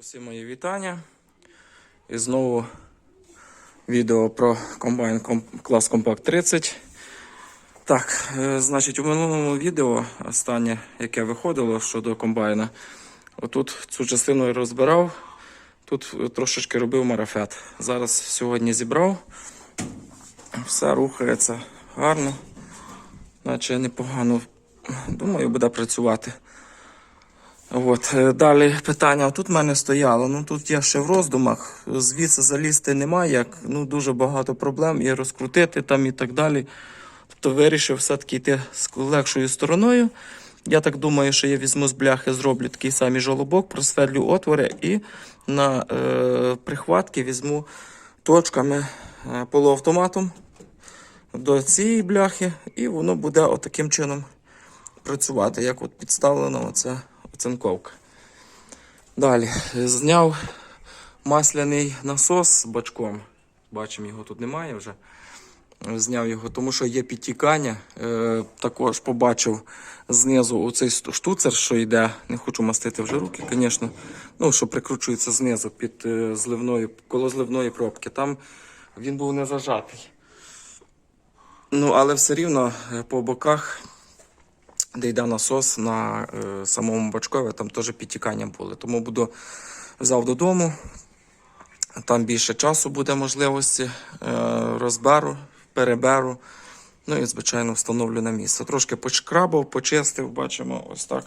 Усі мої вітання. І знову відео про комбайн клас Compact 30. Так, е, значить, у минулому відео, останнє, яке виходило щодо комбайна, отут цю частину я розбирав, тут трошечки робив марафет. Зараз сьогодні зібрав. Все рухається гарно, наче непогано. Думаю, буде працювати. От, е, далі питання. Тут в мене стояло. Ну тут я ще в роздумах. Звідси залізти немає, як ну дуже багато проблем і розкрутити там і так далі. Тобто вирішив все-таки йти з легшою стороною. Я так думаю, що я візьму з бляхи, зроблю такий самий жолобок, просверлю отвори і на е, прихватки візьму точками е, полуавтоматом до цієї бляхи, і воно буде отаким чином працювати, як от підставлена оця оцинковка. Далі зняв масляний насос бачком. Бачимо, його тут немає вже. Зняв його, тому що є підтікання. Е, також побачив знизу оцей штуцер, що йде. Не хочу мастити вже руки, звісно. Ну, що прикручується знизу під е, зливною, коло зливної пробки. Там він був не зажатий. Ну, але все рівно е, по боках де йде насос на е, самому бачкові, там теж підтікання були. Тому буду взяв додому. Там більше часу буде можливості. Е, розберу, переберу. Ну і, звичайно, встановлю на місце. Трошки почкрабав, почистив, бачимо, ось так.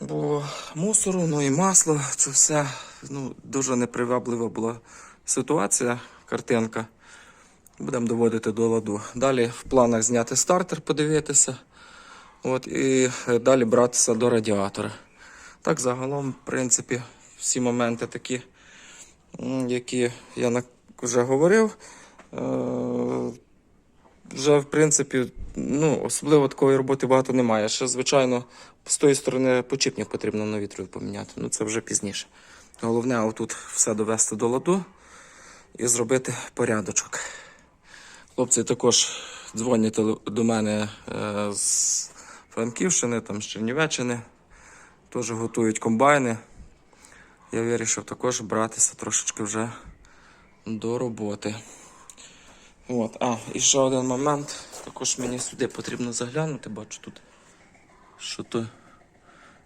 Було мусору, ну і масло. Це все ну, дуже неприваблива була ситуація, картинка. Будемо доводити до ладу. Далі в планах зняти стартер, подивитися. От, і е, далі братися до радіатора. Так, загалом, в принципі, всі моменти такі, які я вже говорив. Е, вже, в принципі, ну, особливо такої роботи багато немає. Ще, звичайно, з тої сторони почіпник потрібно на вітру поміняти. Ну, це вже пізніше. Головне, отут все довести до ладу і зробити порядочок. Хлопці також дзвонять до мене е, з Франківщини, там, з Чернівеччини. Теж готують комбайни. Я вирішив також братися трошечки вже до роботи. От. А, і ще один момент. Також мені сюди потрібно заглянути, бачу тут, що то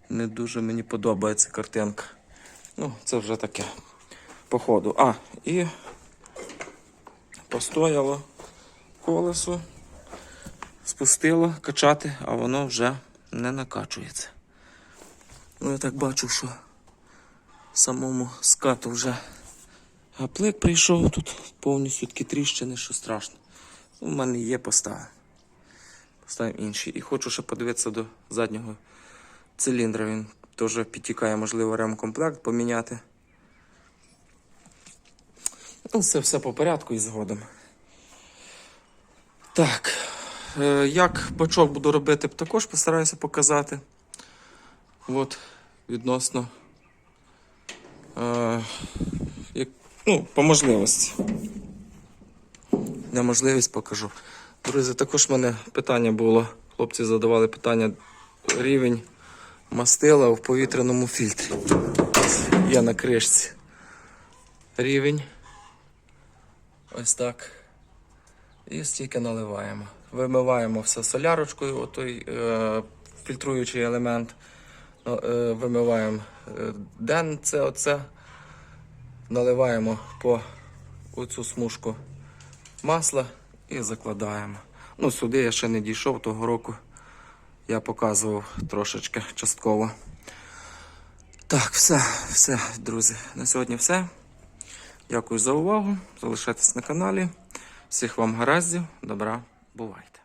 не дуже мені подобається картинка. Ну, це вже таке. По ходу. А, і постояло колесо, спустило качати, а воно вже не накачується. Ну, я так бачу, що самому скату вже гаплик прийшов тут повністю такі тріщини, що страшно. У мене є поставимо. Поставимо інший. І хочу ще подивитися до заднього циліндра. Він теж підтікає, можливо, ремкомплект поміняти. Ну, це все по порядку і згодом. Так. Е, як бачок буду робити, також постараюся показати. От, відносно. Е, як, ну, по можливості. На можливість покажу. Друзі, також в мене питання було. Хлопці задавали питання рівень мастила в повітряному фільтрі. Я на кришці. Рівень. Ось так. І стільки наливаємо. Вимиваємо все солярочкою, отой е, фільтруючий елемент. Ну, е, вимиваємо е, ден, це оце. Наливаємо по оцю смужку масла і закладаємо. Ну, сюди я ще не дійшов того року. Я показував трошечки частково. Так, все, все, друзі. На сьогодні все. Дякую за увагу. Залишайтесь на каналі. Всіх вам гараздів, добра, бувайте.